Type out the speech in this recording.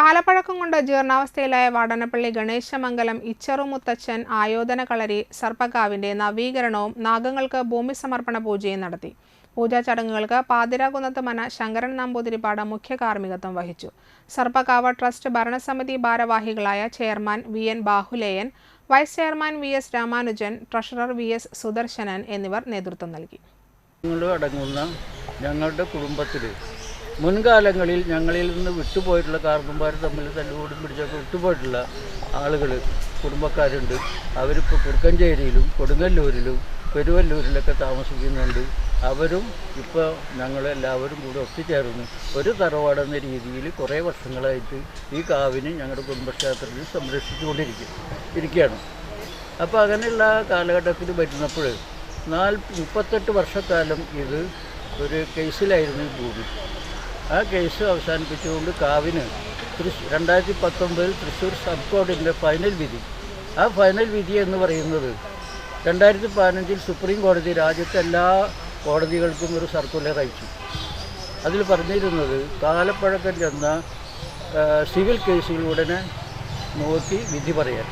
കാലപ്പഴക്കം കൊണ്ട് ജീർണാവസ്ഥയിലായ വാടനപ്പള്ളി ഗണേശമംഗലം ഇച്ചറുമുത്തച്ഛൻ ആയോധന കളരി സർപ്പകാവിന്റെ നവീകരണവും നാഗങ്ങൾക്ക് ഭൂമി സമർപ്പണ പൂജയും നടത്തി. പൂജാ ചടങ്ങുകൾക്ക് പാതിരാകുന്നത്ത് മന ശങ്കരൻ നമ്പൂതിരിപ്പാട് മുഖ്യ കാർമ്മികത്വം വഹിച്ചു. സർപ്പകാവ് ട്രസ്റ്റ് ഭരണസമിതി ഭാരവാഹികളായ chairman V N Bahuleyan vice chairman V S Ramanujan treasurer V S Sudarsanan എന്നിവർ നേതൃത്വം നൽകി. ഞങ്ങളുടെ കുടുംബത്തിൽ മുൻകാലങ്ങളിൽ ഞങ്ങളിൽ നിന്ന് വിട്ടുപോയിട്ടുള്ള കാർന്നുമാർ തമ്മിൽ തല്ലുകൂടും പിടിച്ചൊക്കെ വിട്ടുപോയിട്ടുള്ള ആളുകൾ കുടുംബക്കാരുണ്ട്. അവരിപ്പോൾ കുറുക്കഞ്ചേരിയിലും കൊടുങ്ങല്ലൂരിലും പെരുവല്ലൂരിലൊക്കെ താമസിക്കുന്നുണ്ട്. അവരും ഇപ്പോൾ ഞങ്ങളെല്ലാവരും കൂടെ ഒത്തുചേർന്ന് ഒരു തറവാടെന്ന രീതിയിൽ കുറേ വർഷങ്ങളായിട്ട് ഈ കാവിനെ ഞങ്ങളുടെ കുടുംബക്ഷേത്രത്തിൽ സംരക്ഷിച്ചുകൊണ്ടിരിക്കും ഇരിക്കുകയാണ് അപ്പോൾ അങ്ങനെയുള്ള കാലഘട്ടത്തിൽ വരുന്നപ്പോൾ നാൽ മുപ്പത്തെട്ട് വർഷക്കാലം ഇത് ഒരു കേസിലായിരുന്നു ഈ ഭൂമി. ആ കേസ് അവസാനിപ്പിച്ചുകൊണ്ട് കാവിന് തൃശ് രണ്ടായിരത്തി പത്തൊമ്പതിൽ തൃശ്ശൂർ സബ് കോടതിന്റെ ഫൈനൽ വിധി. ആ ഫൈനൽ വിധി എന്ന് പറയുന്നത് രണ്ടായിരത്തി പതിനഞ്ചിൽ സുപ്രീം കോടതി രാജ്യത്തെ എല്ലാ കോടതികൾക്കും ഒരു സർക്കുലർ അയച്ചു. അതിൽ പറഞ്ഞിരുന്നത് കാലപ്പഴക്കം ചെന്ന സിവിൽ കേസുകൾ ഉടനെ നോക്കി വിധി പറയാൻ.